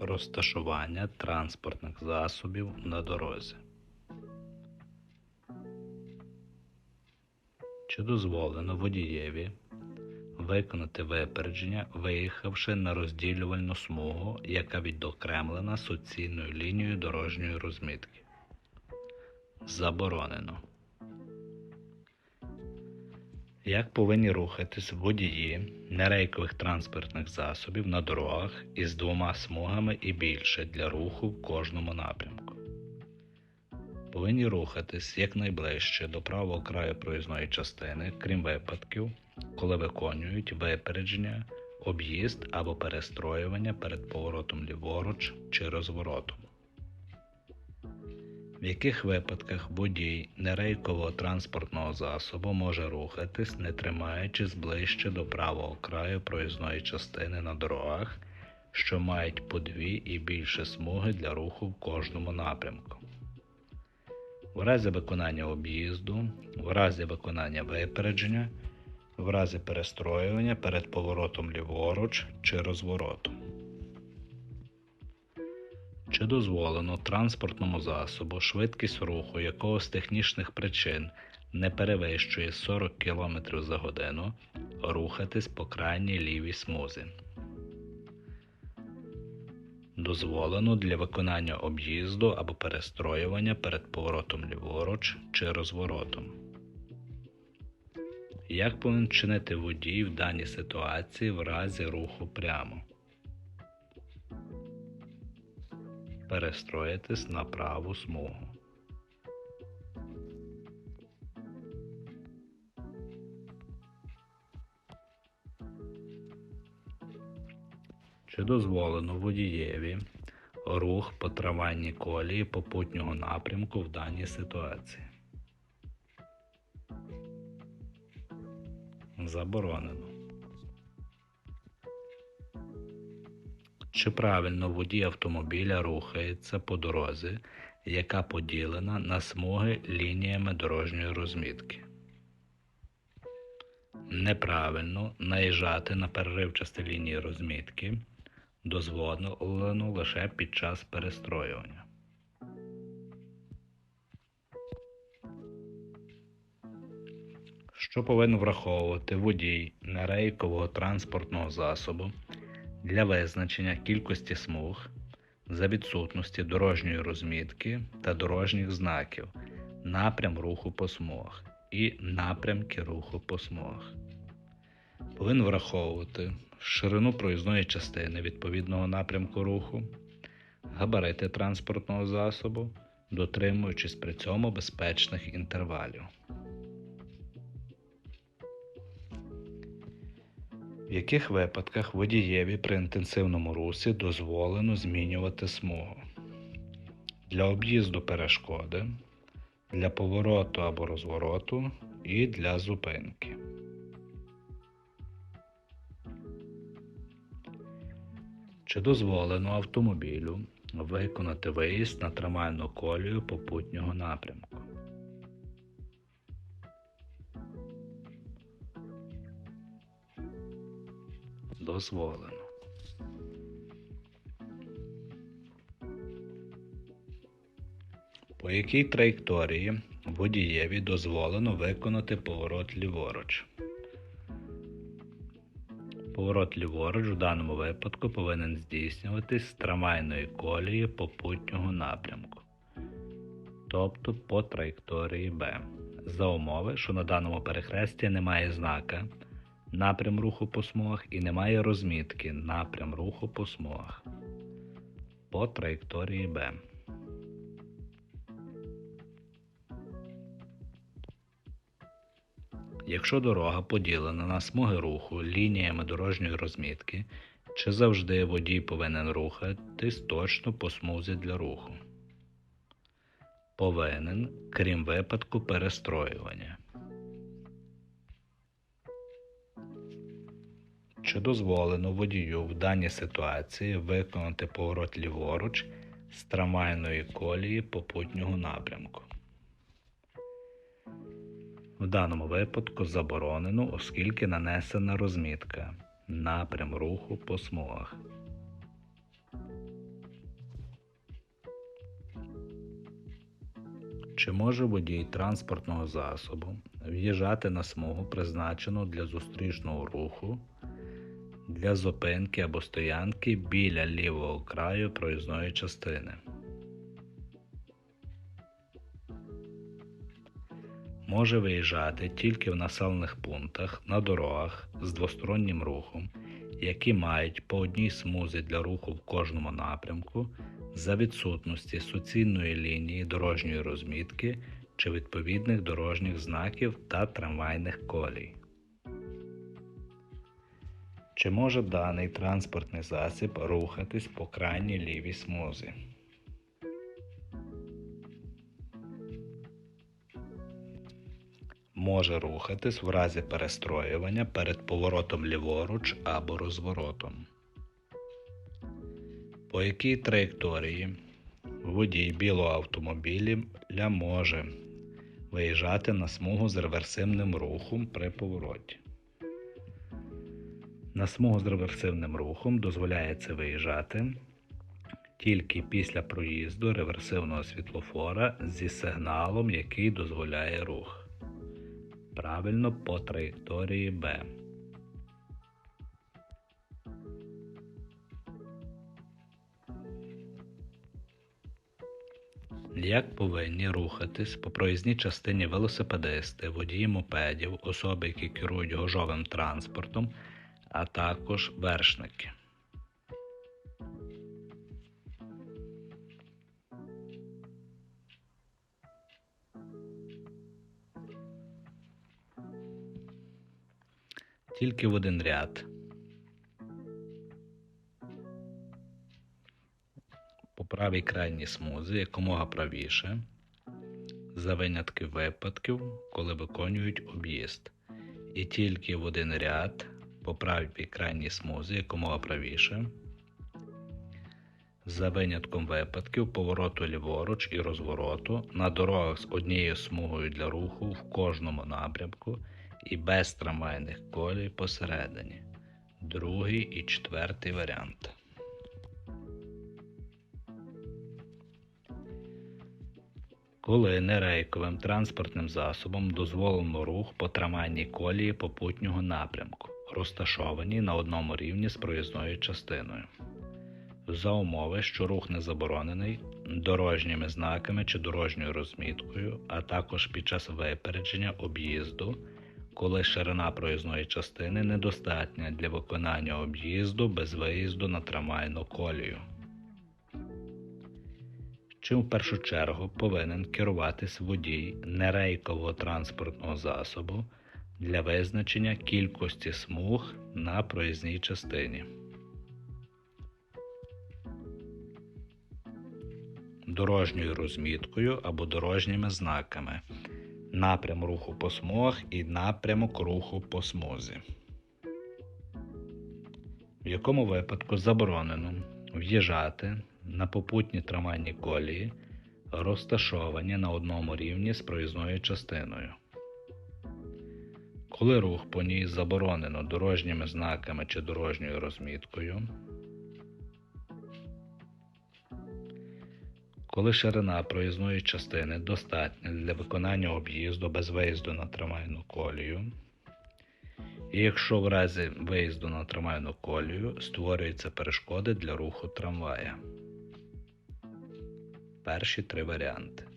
Розташування транспортних засобів на дорозі. Чи дозволено водієві виконати випередження, виїхавши на розділювальну смугу, яка відокремлена суцільною лінією дорожньої розмітки? Заборонено. Як повинні рухатись водії нерейкових транспортних засобів на дорогах із двома смугами і більше для руху в кожному напрямку? Повинні рухатись якнайближче до правого краю проїзної частини, крім випадків, коли виконують випередження, об'їзд або перестроювання перед поворотом ліворуч чи розворотом. В яких випадках водій нерейкового транспортного засобу може рухатись, не тримаючись ближче до правого краю проїзної частини на дорогах, що мають по дві і більше смуги для руху в кожному напрямку. В разі виконання об'їзду, в разі виконання випередження, в разі перестроювання перед поворотом ліворуч чи розворотом. Чи дозволено транспортному засобу швидкість руху якого з технічних причин не перевищує 40 км за годину рухатись по крайній лівій смузі? Дозволено для виконання об'їзду або перестроювання перед поворотом ліворуч чи розворотом. Як повинен чинити водій в даній ситуації в разі руху прямо? Перестроїтись на праву смугу. Чи дозволено водієві рух по трамвайній колії попутнього напрямку в даній ситуації? Заборонено. Чи правильно водій автомобіля рухається по дорозі, яка поділена на смуги лініями дорожньої розмітки? Неправильно наїжджати на переривчасті лінії розмітки дозволено лише під час перестроювання. Що повинен враховувати водій нерейкового транспортного засобу для визначення кількості смуг за відсутності дорожньої розмітки та дорожніх знаків, напрям руху по смугах і напрямки руху по смугах. Повинен враховувати ширину проїзної частини відповідного напрямку руху, габарити транспортного засобу, дотримуючись при цьому безпечних інтервалів. В яких випадках водієві при інтенсивному русі дозволено змінювати смугу для об'їзду перешкоди, для повороту або розвороту і для зупинки. Чи дозволено автомобілю виконати виїзд на трамвайну колію попутнього напрямку? Дозволено. По якій траєкторії водієві дозволено виконати поворот ліворуч? Поворот ліворуч в даному випадку повинен здійснюватись з трамвайної колії попутнього напрямку, тобто по траєкторії Б, за умови, що на даному перехресті немає знака напрям руху по смугах і немає розмітки напрям руху по смугах по траєкторії Б. Якщо дорога поділена на смуги руху лініями дорожньої розмітки, чи завжди водій повинен рухатись точно по смузі для руху? Повинен, крім випадку перестроювання. чи дозволено водію в даній ситуації виконати поворот ліворуч з трамвайної колії попутнього напрямку. В даному випадку заборонено, оскільки нанесена розмітка напрям руху по смугах. Чи може водій транспортного засобу в'їжджати на смугу, призначену для зустрічного руху? Для зупинки або стоянки біля лівого краю проїзної частини? Може виїжджати тільки в населених пунктах на дорогах з двостороннім рухом, які мають по одній смузі для руху в кожному напрямку за відсутності суцільної лінії дорожньої розмітки чи відповідних дорожніх знаків та трамвайних колій. Чи може даний транспортний засіб рухатись по крайній лівій смузі? Може рухатись в разі перестроювання перед поворотом ліворуч або розворотом. По якій траєкторії водій білого автомобіля може виїжджати на смугу з реверсивним рухом при повороті. На смугу з реверсивним рухом дозволяється виїжджати тільки після проїзду реверсивного світлофора зі сигналом, який дозволяє рух. Правильно по траєкторії Б. Як повинні рухатись по проїзній частині велосипедисти, водії мопедів, особи, які керують гужовим транспортом, а також вершники? Тільки в один ряд. по правій крайній смузі якомога правіше, за винятки випадків, коли виконують об'їзд. І тільки в один ряд по правій крайній смузі якомога правіше, за винятком випадків повороту ліворуч і розвороту на дорогах з однією смугою для руху в кожному напрямку і без трамвайних колій посередині. Другий і четвертий варіант. Коли нерейковим транспортним засобом дозволено рух по трамвайній колії попутнього напрямку, розташованій на одному рівні з проїзною частиною. За умови, що рух не заборонений дорожніми знаками чи дорожньою розміткою, а також під час випередження об'їзду, коли ширина проїзної частини недостатня для виконання об'їзду без виїзду на трамвайну колію. Чим в першу чергу повинен керуватись водій нерейкового транспортного засобу для визначення кількості смуг на проїзній частині. Дорожньою розміткою або дорожніми знаками, напрям руху по смугах і напрямок руху по смузі. В якому випадку заборонено в'їжджати на попутні трамвайні колії, розташовані на одному рівні з проїзною частиною. Коли рух по ній заборонено дорожніми знаками чи дорожньою розміткою, коли ширина проїзної частини достатня для виконання об'їзду без виїзду на трамвайну колію, і якщо в разі виїзду на трамвайну колію створюються перешкоди для руху трамвая. Перші три варіанти.